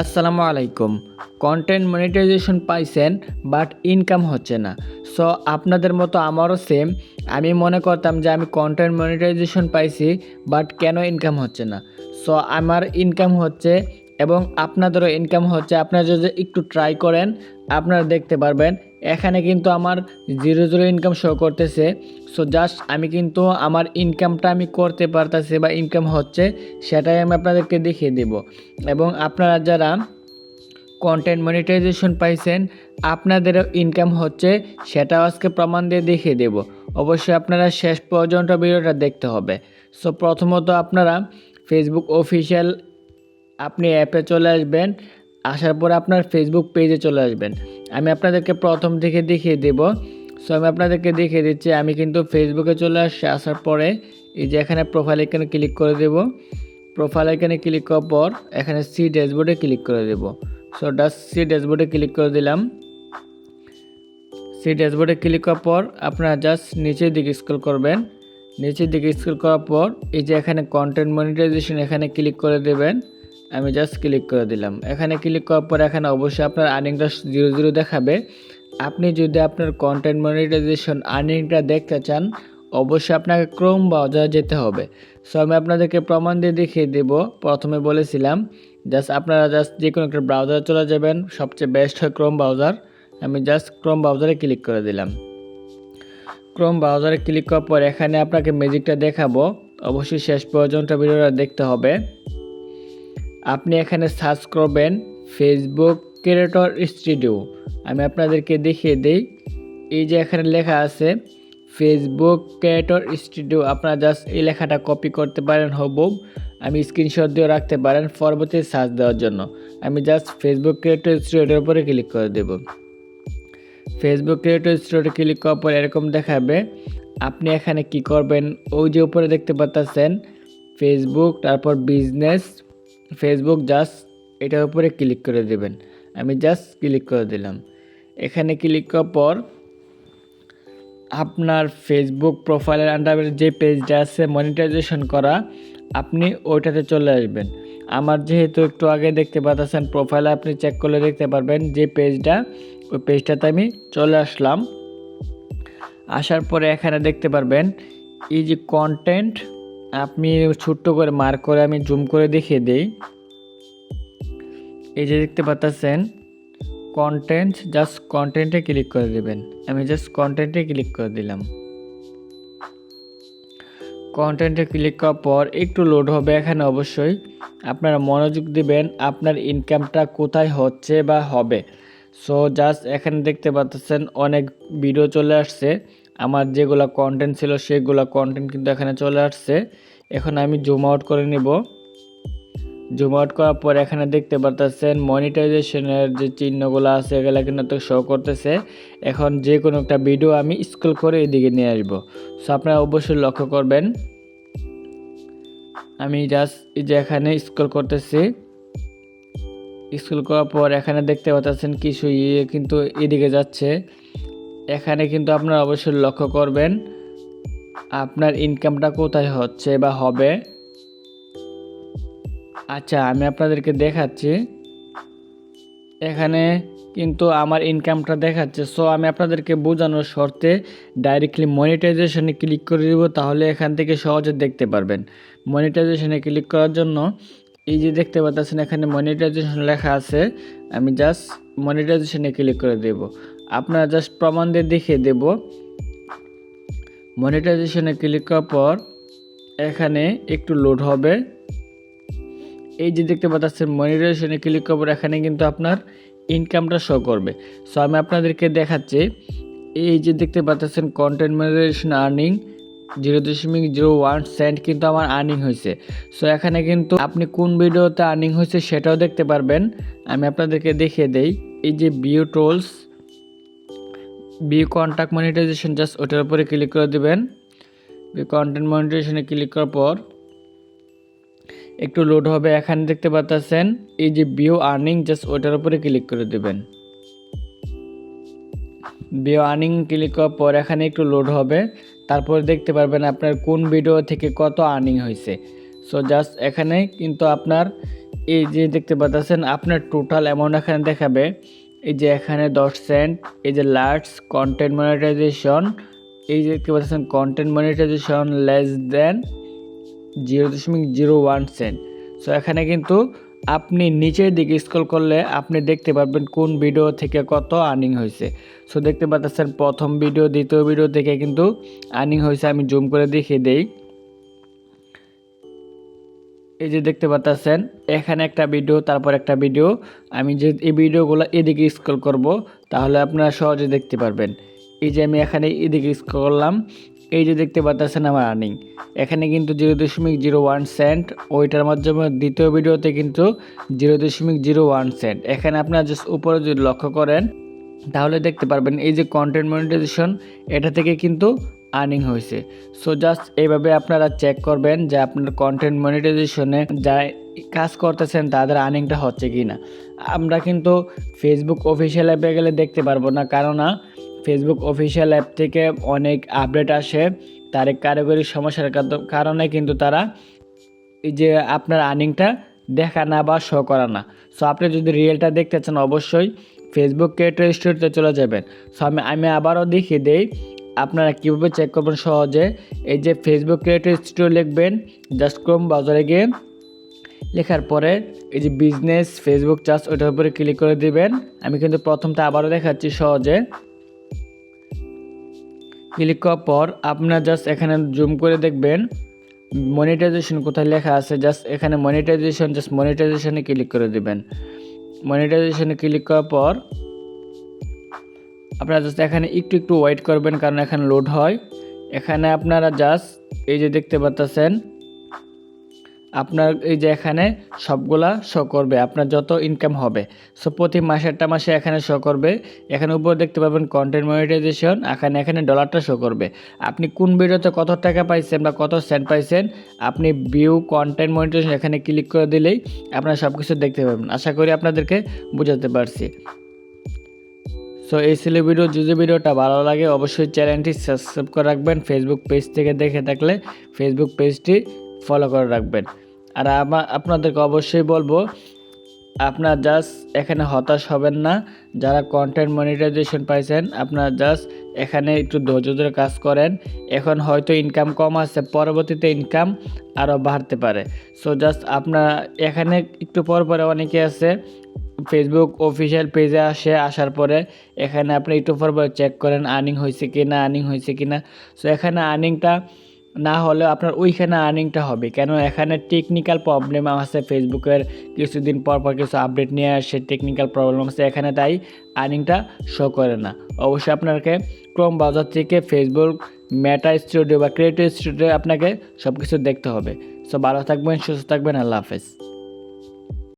আসসালামু আলাইকুম। Content monetization পাইছেন বাট ইনকাম হচ্ছে না। সো আপনাদের মতো আমারও সেম আমি মনে করতাম যে আমি কন্টেন্ট মনিটাইজেশন পাইছি বাট কেন ইনকাম হচ্ছে না? সো আমার ইনকাম হচ্ছে এবং আপনাদেরও ইনকাম হচ্ছে। আপনারা যদি একটু ট্রাই করেন, আপনারা দেখতে পারবেন এখানে কিন্তু আমার জিরো জিরো ইনকাম শো করতেছে। সো জাস্ট আমি কিন্তু আমার ইনকামটা আমি করতে পারতেছি বা ইনকাম হচ্ছে, সেটাই আমি আপনাদেরকে দেখিয়ে দেব। এবং আপনারা যারা কন্টেন্ট মনিটাইজেশন পাইছেন, আপনাদেরও ইনকাম হচ্ছে, সেটাও আজকে প্রমাণ দিয়ে দেখিয়ে দেব। অবশ্যই আপনারা শেষ পর্যন্ত ভিডিওটা দেখতে হবে। সো প্রথমত আপনারা ফেসবুক অফিসিয়াল আপনি অ্যাপে চলে আসবেন। আসার পর আপনার ফেসবুক পেজে চলে আসবেন। আমি আপনাদেরকে প্রথম থেকে দেখিয়ে দেব। সো আমি আপনাদেরকে দেখিয়ে দিচ্ছি, আমি কিন্তু ফেসবুকে চলে আসছি, আসার পরে এই যে এখানে প্রোফাইল এখানে ক্লিক করে দেব। প্রোফাইল এখানে ক্লিক করার পর এখানে সি ড্যাশবোর্ডে ক্লিক করে দেব। সো ডাস সি ড্যাশবোর্ডে ক্লিক করে দিলাম। সি ড্যাশবোর্ডে ক্লিক করার পর আপনারা জাস্ট নিচের দিকে স্ক্রল করবেন। নিচের দিকে স্ক্রল করার পর এই যে এখানে কন্টেন্ট মনিটাইজেশন এখানে ক্লিক করে দেবেন। আমি জাস্ট ক্লিক করে দিলাম। এখানে ক্লিক করার পর এখানে অবশ্যই আপনার আর্নিংটা জিরো জিরো দেখাবে। আপনি যদি আপনার কন্টেন্ট মনিটাইজেশন আর্নিংটা দেখতে চান, অবশ্যই আপনাকে ক্রোম ব্রাউজারে যেতে হবে। সো আমি আপনাদেরকে প্রমাণ দিয়ে দেখিয়ে দেব। প্রথমে বলেছিলাম জাস্ট আপনারা জাস্ট যে কোনো একটা ব্রাউজারে চলে যাবেন, সবচেয়ে বেস্ট হয় ক্রোম ব্রাউজার আমি জাস্ট ক্রোম ব্রাউজারে ক্লিক করে দিলাম। ক্রোম ব্রাউজারে ক্লিক করার পর এখানে আপনাকে ম্যাজিকটা দেখাবো। অবশ্যই শেষ পর্যন্ত ভিডিওটা দেখতে হবে। আপনি এখানে সার্চ করবেন ফেসবুক ক্রিয়েটর স্টুডিও। আমি আপনাদেরকে দেখিয়ে দিই। এই যে এখানে লেখা আছে, ফেসবুক ক্রিয়েটর স্টুডিও আপনারা জাস্ট এই লেখাটা কপি করতে পারেন হবু আমি স্ক্রিনশট দিয়েও রাখতে পারেন পরবর্তী সার্চ দেওয়ার জন্য। আমি জাস্ট ফেসবুক ক্রিয়েটর স্টুডিওর উপরে ক্লিক করে দেব। ফেসবুক ক্রিয়েটর স্টুডিওতে ক্লিক করার পর এরকম দেখাবে, আপনি এখানে কি করবেন? ওই যে উপরে দেখতে পাচ্ছেন ফেসবুক তারপর বিজনেস ফেসবুক জাস্ট এটার উপরে ক্লিক করে দেবেন। আমি জাস্ট ক্লিক করে দিলাম। এখানে ক্লিক করার পর আপনার ফেসবুক প্রোফাইলের আন্ডারে যে পেজটা আছে মনিটাইজেশন করা, আপনি ওইটাতে চলে আসবেন। আমার যেহেতু একটু আগে দেখতে পাচ্ছেন প্রোফাইলে আপনি চেক করলে দেখতে পারবেন যে পেজটা ওই পেজটাতে আমি চলে আসলাম। আসার পরে এখানে দেখতে পারবেন যে কন্টেন্ট আপনি ছোট্ট করে মার্ক করে আমি জুম করে দেখিয়ে দিই। এই যে দেখতে পাচ্ছেন কন্টেন্ট জাস্ট কন্টেন্টে ক্লিক করে দেবেন। আমি জাস্ট কন্টেন্টে ক্লিক করে দিলাম। কন্টেন্টে ক্লিক করার পর একটু লোড হবে এখানে অবশ্যই। আপনারা মনোযোগ দিবেন আপনার ইনকামটা কোথায় হচ্ছে বা হবে। সো জাস্ট এখানে দেখতে পাচ্ছেন অনেক ভিডিও চলে আসছে। আমার যেগুলো কন্টেন্ট ছিল সেগুলো কন্টেন্ট কিন্তু এখানে চলে আসছে। এখন আমি জুম আউট করে নিব। জুম আউট করার পর এখানে দেখতে পারতেছেন মনিটাইজেশনের যে চিহ্নগুলো আছে, এগুলো কিন্তু শো করতেছে। এখন যে কোনো একটা ভিডিও আমি স্ক্রল করে এদিকে নিয়ে আসব। সো আপনারা অবশ্যই লক্ষ্য করবেন। আমি জাস্ট যে এখানে স্ক্রল করতেছি। স্ক্রল করার পর এখানে দেখতে পাচ্ছেন কিছু ইয়ে কিন্তু এদিকে যাচ্ছে। এখানে কিন্তু আপনারা অবশ্যই লক্ষ্য করবেন, আপনার ইনকামটা কোথায় হচ্ছে বা হবে। আচ্ছা আমি আপনাদেরকে দেখাচ্ছি। এখানে কিন্তু আমার ইনকামটা দেখাচ্ছে। সো আমি আপনাদেরকে বোঝানোর শর্তে ডাইরেক্টলি মনিটাইজেশনে ক্লিক করে দেব, তাহলে এখান থেকে সহজে দেখতে পারবেন। মনিটাইজেশনে ক্লিক করার জন্য এই যে দেখতে পাচ্ছেন, এখানে মনিটাইজেশন লেখা আছে। আমি জাস্ট মনিটাইজেশনে ক্লিক করে দেব। আপনারা জাস্ট প্রমাণ দিয়ে দেখিয়ে দেব। মনিটাইজেশনে ক্লিক করার পর এখানে একটু লোড হবে। এই যে দেখতে পাচ্ছেন মনিটাইজেশনে ক্লিক করার পর এখানে কিন্তু আপনার ইনকামটা শো করবে। সো আমি আপনাদেরকে দেখাচ্ছি, এই যে দেখতে পাচ্ছেন কন্টেন্ট মনিটাইজেশন আর্নিং জিরো দশমিক জিরো ওয়ান সেন্ট কিন্তু আমার আর্নিং হয়েছে। সো এখানে কিন্তু আপনি কোন ভিডিওতে আর্নিং হয়েছে সেটাও দেখতে পারবেন। আমি আপনাদেরকে দেখিয়ে দেই, এই যে বিউ টোলস বি কন্ট্যাক্ট মনিটাইজেশন জাস্ট ওটার উপরে ক্লিক করে দেবেন। বি কন্টেন্ট মনিটাইজেশনে ক্লিক করার পর একটু লোড হবে। এখানে দেখতে পাচ্ছেন, এই যে বিও আর্নিং জাস্ট ওটার উপরে ক্লিক করে দেবেন। বিও আর্নিং ক্লিক করার পর এখানে একটু লোড হবে। তারপর দেখতে পারবেন আপনার কোন ভিডিও থেকে কত আর্নিং হয়েছে। সো জাস্ট এখানে কিন্তু আপনার, এই যে দেখতে পাচ্ছেন, আপনার টোটাল অ্যামাউন্ট এখানে দেখাবে। এই যে এখানে দশ সেন্ট এই যে লার্জ কন্টেন্ট মনিটাইজেশন এই যে দেখতে পাচ্ছেন content monetization less than zero দশমিক জিরো ওয়ান সেন্ট সো এখানে কিন্তু আপনি নিচের দিকে স্ক্রল করলে আপনি দেখতে পারবেন কোন ভিডিও থেকে কত আর্নিং হয়েছে। সো দেখতে পাচ্ছেন প্রথম ভিডিও দ্বিতীয় ভিডিও থেকে কিন্তু আর্নিং হয়েছে। আমি জুম করে দেখিয়ে দেই। এই যে দেখতে পাচ্ছেন, এখানে একটা ভিডিও, তারপর একটা ভিডিও। আমি যে এই ভিডিওগুলো এদিকে স্ক্রল করব, তাহলে আপনারা সহজে দেখতে পারবেন। এই যে আমি এখানে এদিকে স্ক্রল করলাম, এই যে দেখতে পাচ্ছেন আমার আর্নিং এখানে কিন্তু জিরো দশমিক জিরো ওয়ান সেন্ট ওইটার মাধ্যমে দ্বিতীয় ভিডিওতে কিন্তু জিরো দশমিক জিরো ওয়ান সেন্ট এখানে আপনারা জাস্ট উপরে যদি লক্ষ্য করেন, তাহলে দেখতে পারবেন এই যে কন্টেন্ট মনিটাইজেশন এটা থেকে কিন্তু আর্নিং হয়েছে। সো জাস্ট এইভাবে আপনারা চেক করবেন যে আপনার কন্টেন্ট মনিটাইজেশনে যা কাজ করতেছেন, তাদের আর্নিংটা হচ্ছে কি না আমরা কিন্তু ফেসবুক অফিসিয়াল অ্যাপে গেলে দেখতে পারব না। কারণ ফেসবুক অফিসিয়াল অ্যাপ থেকে অনেক আপডেট আসে, তার কারিগরি সমস্যার কারণে কিন্তু তারা এই যে আপনার আর্নিংটা দেখা না বা শো করা না। সো আপনি যদি রিয়েলটা দেখতে চান, অবশ্যই ফেসবুক ক্রিয়েটর স্টোরিতে চলে যাবেন। সো আমি আমি আবারও দেখিয়ে দেই আপনারা কীভাবে চেক করবেন সহজে? এই যে ফেসবুক ক্রিয়েটর স্টোরি লিখবেন জাস্ট ক্রোম বাজারে গিয়ে লেখার পরে এই যে বিজনেস ফেসবুক চার্জ ওইটার উপরে ক্লিক করে দিবেন। আমি কিন্তু প্রথমটা আবারও দেখাচ্ছি সহজে। ক্লিক করার পর আপনার জাস্ট এখানে জুম করে দেখবেন মনিটাইজেশন কোথায় লেখা আছে জাস্ট এখানে মনিটাইজেশন জাস্ট মনিটাইজেশনে ক্লিক করে দিবেন। মনিটাইজেশনে ক্লিক করার পর আপনারা জাস্ট এখানে একটু একটু ওয়েট করবেন কারণ এখানে লোড হয়। এখানে আপনারা জাস্ট এই যে দেখতে পাচ্ছেন আপনার এই যে এখানে সবগুলা শো করবে, আপনার যত ইনকাম হবে। সো প্রতি মাসেরটা মাসে এখানে শো করবে। এখানে উপর দেখতে পাবেন কন্টেন্ট মনিটাইজেশন এখানে এখানে ডলারটা শো করবে। আপনি কোন ভিডিওতে কত টাকা পাইছেন বা কত সেন্ট পাইছেন, আপনি ভিউ কন্টেন্ট মনিটাইজেশন এখানে ক্লিক করে দিলেই আপনারা সব কিছু দেখতে পাবেন। আশা করি আপনাদেরকে বোঝাতে পারছি। সো এই ছিল ভিডিও যদি ভিডিওটা ভালো লাগে, অবশ্যই চ্যানেলটি সাবস্ক্রাইব করে রাখবেন। ফেসবুক পেজ থেকে দেখে থাকলে ফেসবুক পেজটি ফলো করে রাখবেন। আর আমার আপনাদেরকে অবশ্যই বলব, আপনার জাস্ট এখানে হতাশ হবেন না। যারা কন্টেন্ট মনিটাইজেশন পাইছেন, আপনার জাস্ট এখানে একটু ধৈর্য ধরে কাজ করেন। এখন হয়তো ইনকাম কম আছে, পরবর্তীতে ইনকাম আরও বাড়তে পারে। সো জাস্ট আপনার এখানে একটু পর পরে অনেকে আছে ফেসবুক অফিসিয়াল পেজে আসে, আসার পরে এখানে আপনি একটু পর চেক করেন আর্নিং হয়েছে কি না আর্নিং হয়েছে কি না সো এখানে আর্নিংটা না হলেও আপনার ওইখানে আর্নিংটা হবে। কেন? এখানে টেকনিক্যাল প্রবলেম আছে ফেসবুকের কিছুদিন পর পর কিছু আপডেট নিয়ে আসে টেকনিক্যাল প্রবলেম আছে। এখানে তাই আর্নিংটা শো করে না। অবশ্যই আপনাকে ক্রোম বাজার থেকে ফেসবুক মেটা স্টুডিও বা ক্রিয়েটিভ স্টুডিও আপনাকে সব কিছু দেখতে হবে। সো ভালো থাকবেন, সুস্থ থাকবেন, আল্লাহ হাফেজ।